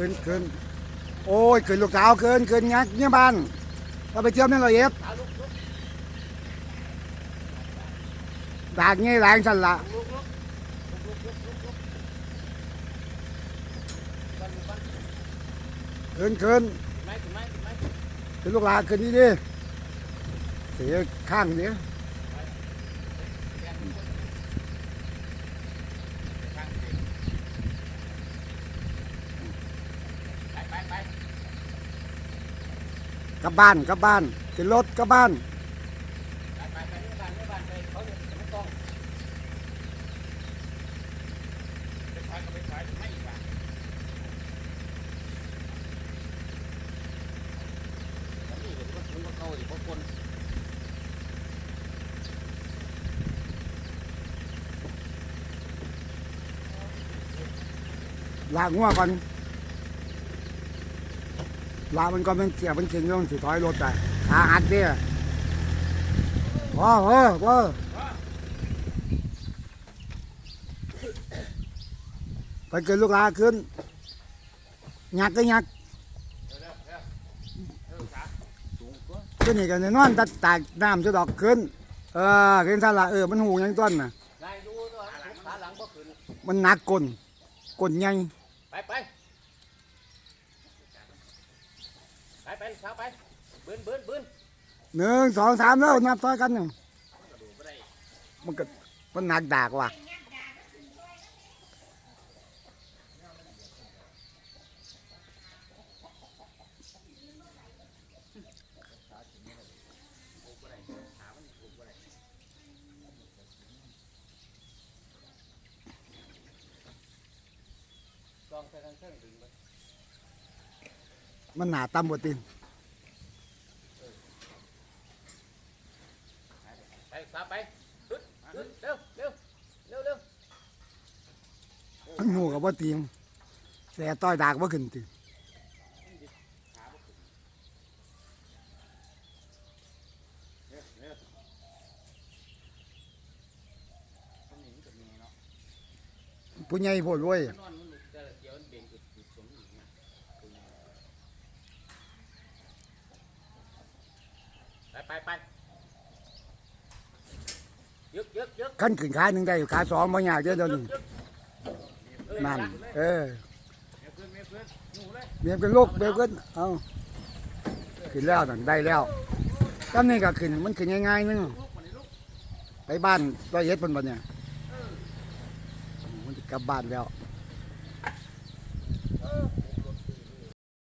ขึ้นขึ้นโอ้ยขึ้นลูกสาวขึ้นขึ้นงักเนี่ยบ้านเราไปเที่ยวแม่ละเอียดเอาดากงี้แรงสั่นละลุกลุกลุกลุกลุกลุกลุกบ้านบ้านขึ้นขึ้นขึ้นลูกหลานขึ้นนี่ดิเสียข้างเดีย กลับบ้านกลับบ้านขึ้นรถกลับบ้าน ไปไปไปนี่บ้านนี่บ้านไปเขาเนี่ยไม่ต้องไปถอยก็ไปถอยไม่อีกว่ะแล้วนี่เดี๋ยวมันมันเข้าอีกเพราะคน ลากงัวก่อน ลากมันก็มันเสียบมันเก่งเรื่องสิถอยรถได้ขาหักเด้อพอเออพอไปเกินลูกหลานขึ้นยักก็ยักเร็วเร็วเร็วขาสูงกว่าขึ้นนี่กันนอนตัดตากน้ำจะดอกขึ้น เออขึ้นท่าละเออมันหูยังต้นน่ะนายดูด้วยขาหลังบ่ขึ้นมันหนักกลนกลนใหญ่ไปไป ไปเช้าไปบืนบืนบืนหนึ่งสองสามแล้วนับต่อยกันหนึ่งมันก็มันหนักดากว่ะกองใส่ทางเครื่องดึงไป มันหนาต่ำกว่าตีนไปสาไปฮึดฮึดเร็วเร็วเร็วเร็วมันหูกับว่าตีนแต่ต่อยดากว่าขึ้นตีนขาบ่ขึ้นเร็วเร็วอันนี้มันก็มีเนาะผู้ใหญ่โพดรวย ไปไปยึกยึกยึกขั้นขึ้นขาหนึ่งได้ขาสองบ่ยากเด้อเดี๋ยวนี้นั่นเออเบียบกันลูกเบียบกันเอาขึ้นแล้วนั่ได้แล้วตั้มนี้ก็ขึ้นมันขึ้นง่ายๆนึงไปบ้านต้อยเอ็ดบนบ่เนี่ยมันกลับบ้านแล้ว